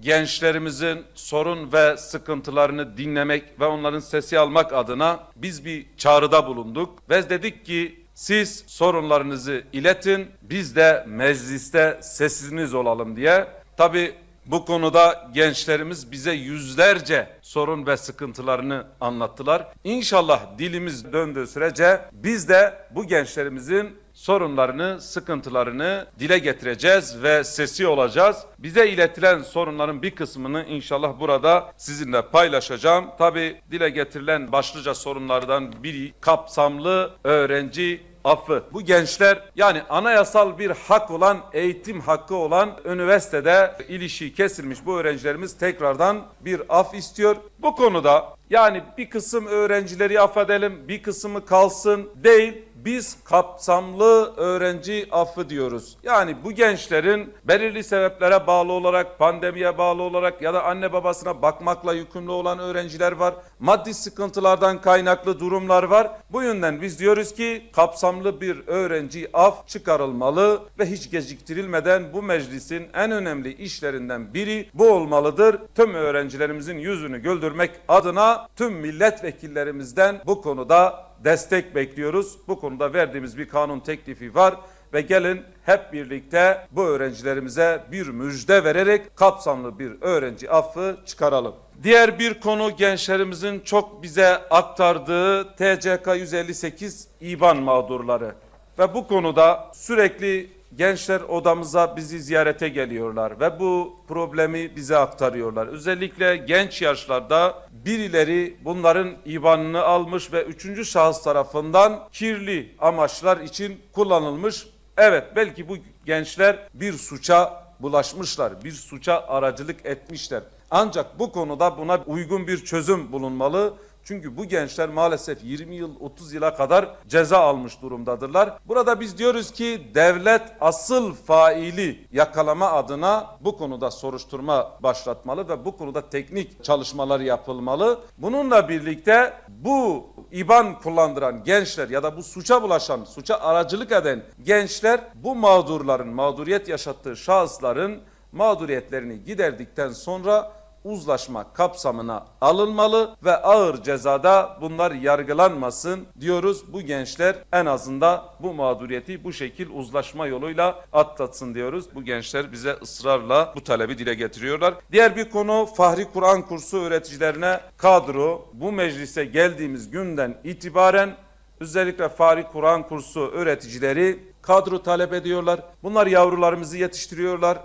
gençlerimizin sorun ve sıkıntılarını dinlemek ve onların sesi almak adına biz bir çağrıda bulunduk ve dedik ki siz sorunlarınızı iletin, biz de mecliste sesiniz olalım diye. Tabi bu konuda gençlerimiz bize yüzlerce sorun ve sıkıntılarını anlattılar. İnşallah dilimiz döndüğü sürece biz de bu gençlerimizin sorunlarını, sıkıntılarını dile getireceğiz ve sesi olacağız. Bize iletilen sorunların bir kısmını inşallah burada sizinle paylaşacağım. Tabi dile getirilen başlıca sorunlardan biri kapsamlı öğrenci affı. Bu gençler yani anayasal bir hak olan eğitim hakkı olan üniversitede ilişiği kesilmiş bu öğrencilerimiz tekrardan bir af istiyor. Bu konuda yani bir kısım öğrencileri affedelim bir kısmı kalsın değil biz kapsamlı öğrenci affı diyoruz. Yani bu gençlerin belirli sebeplere bağlı olarak, pandemiye bağlı olarak ya da anne babasına bakmakla yükümlü olan öğrenciler var. Maddi sıkıntılardan kaynaklı durumlar var. Bu yönden biz diyoruz ki kapsamlı bir öğrenci af çıkarılmalı ve hiç geciktirilmeden bu meclisin en önemli işlerinden biri bu olmalıdır. Tüm öğrencilerimizin yüzünü güldürmek adına tüm milletvekillerimizden bu konuda destek bekliyoruz. Bu konuda verdiğimiz bir kanun teklifi var ve gelin hep birlikte bu öğrencilerimize bir müjde vererek kapsamlı bir öğrenci affı çıkaralım. Diğer bir konu gençlerimizin çok bize aktardığı TCK 158 İBAN mağdurları ve bu konuda sürekli gençler odamıza bizi ziyarete geliyorlar ve bu problemi bize aktarıyorlar. Özellikle genç yaşlarda birileri bunların IBAN'ını almış ve üçüncü şahıs tarafından kirli amaçlar için kullanılmış. Evet belki bu gençler bir suça bulaşmışlar, bir suça aracılık etmişler. Ancak bu konuda buna uygun bir çözüm bulunmalı. Çünkü bu gençler maalesef 20 yıl 30 yıla kadar ceza almış durumdadırlar. Burada biz diyoruz ki devlet asıl faili yakalama adına bu konuda soruşturma başlatmalı ve bu konuda teknik çalışmalar yapılmalı. Bununla birlikte bu İBAN kullandıran gençler ya da bu suça bulaşan, suça aracılık eden gençler bu mağdurların, mağduriyet yaşattığı şahısların mağduriyetlerini giderdikten sonra uzlaşma kapsamına alınmalı ve ağır cezada bunlar yargılanmasın diyoruz. Bu gençler en azından bu mağduriyeti bu şekil uzlaşma yoluyla atlatsın diyoruz. Bu gençler bize ısrarla bu talebi dile getiriyorlar. Diğer bir konu Fahri Kur'an kursu öğreticilerine kadro. Bu meclise geldiğimiz günden itibaren özellikle Fahri Kur'an kursu öğreticileri kadro talep ediyorlar. Bunlar yavrularımızı yetiştiriyorlar.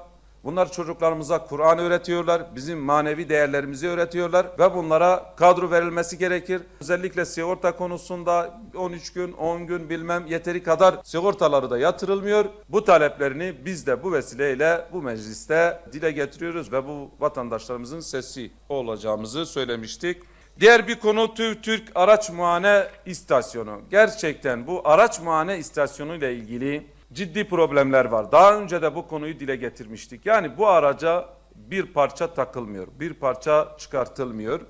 Bunlar çocuklarımıza Kur'an öğretiyorlar, bizim manevi değerlerimizi öğretiyorlar ve bunlara kadro verilmesi gerekir. Özellikle sigorta konusunda 13 gün, 10 gün bilmem yeteri kadar sigortaları da yatırılmıyor. Bu taleplerini biz de bu vesileyle bu mecliste dile getiriyoruz ve bu vatandaşlarımızın sesi olacağımızı söylemiştik. Diğer bir konu Türk Araç Muayene İstasyonu. Gerçekten bu araç muayene istasyonu ile ilgili ciddi problemler var. Daha önce de bu konuyu dile getirmiştik. Yani bu araca bir parça takılmıyor, bir parça çıkartılmıyor.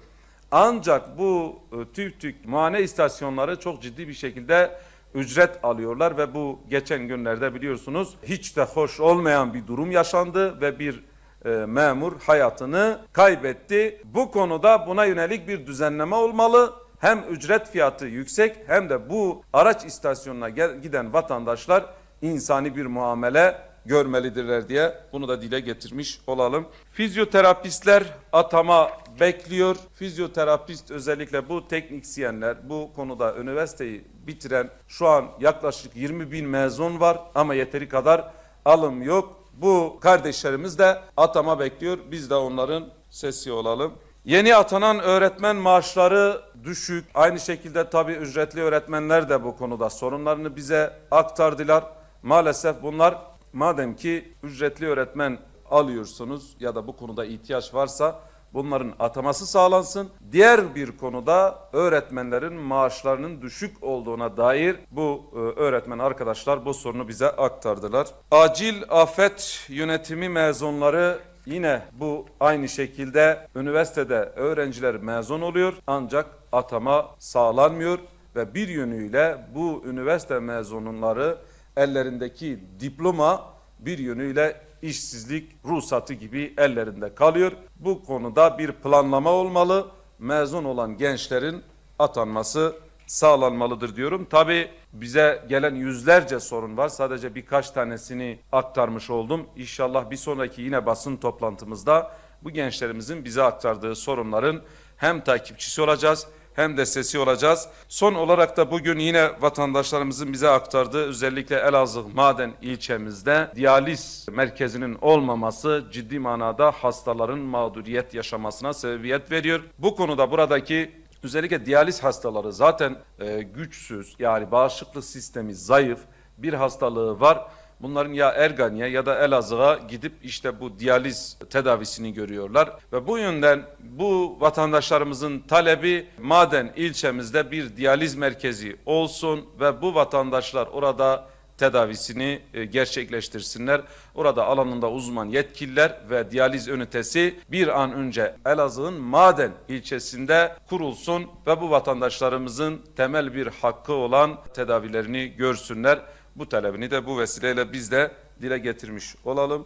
Ancak bu e, TÜV Türk muayene istasyonları çok ciddi bir şekilde ücret alıyorlar ve bu geçen günlerde biliyorsunuz hiç de hoş olmayan bir durum yaşandı ve bir e, memur hayatını kaybetti. Bu konuda buna yönelik bir düzenleme olmalı. Hem ücret fiyatı yüksek hem de bu araç istasyonuna giden vatandaşlar insani bir muamele görmelidirler diye bunu da dile getirmiş olalım. Fizyoterapistler atama bekliyor. Fizyoterapist özellikle bu teknisyenler bu konuda üniversiteyi bitiren şu an yaklaşık 20 bin mezun var ama yeteri kadar alım yok. Bu kardeşlerimiz de atama bekliyor. Biz de onların sesi olalım. Yeni atanan öğretmen maaşları düşük. Aynı şekilde tabii ücretli öğretmenler de bu konuda sorunlarını bize aktardılar. Maalesef bunlar madem ki ücretli öğretmen alıyorsunuz ya da bu konuda ihtiyaç varsa bunların ataması sağlansın. Diğer bir konuda öğretmenlerin maaşlarının düşük olduğuna dair bu e, öğretmen arkadaşlar bu sorunu bize aktardılar. Acil afet yönetimi mezunları Yine bu aynı şekilde üniversitede öğrenciler mezun oluyor ancak atama sağlanmıyor ve bir yönüyle bu üniversite mezunları ellerindeki diploma bir yönüyle işsizlik ruhsatı gibi ellerinde kalıyor. Bu konuda bir planlama olmalı. Mezun olan gençlerin atanması sağlanmalıdır diyorum. Tabi bize gelen yüzlerce sorun var. Sadece birkaç tanesini aktarmış oldum. İnşallah bir sonraki yine basın toplantımızda bu gençlerimizin bize aktardığı sorunların hem takipçisi olacağız hem de sesi olacağız. Son olarak da bugün yine vatandaşlarımızın bize aktardığı özellikle Elazığ Maden ilçemizde diyaliz merkezinin olmaması ciddi manada hastaların mağduriyet yaşamasına sebebiyet veriyor. Bu konuda buradaki özellikle diyaliz hastaları zaten e, güçsüz yani bağışıklık sistemi zayıf bir hastalığı var. Bunların ya Ergani'ye ya da Elazığ'a gidip işte bu diyaliz tedavisini görüyorlar. Ve bu yönden bu vatandaşlarımızın talebi maden ilçemizde bir diyaliz merkezi olsun ve bu vatandaşlar orada tedavisini e, gerçekleştirsinler. Orada alanında uzman yetkililer ve diyaliz ünitesi bir an önce Elazığ'ın Maden ilçesinde kurulsun ve bu vatandaşlarımızın temel bir hakkı olan tedavilerini görsünler. Bu talebini de bu vesileyle biz de dile getirmiş olalım.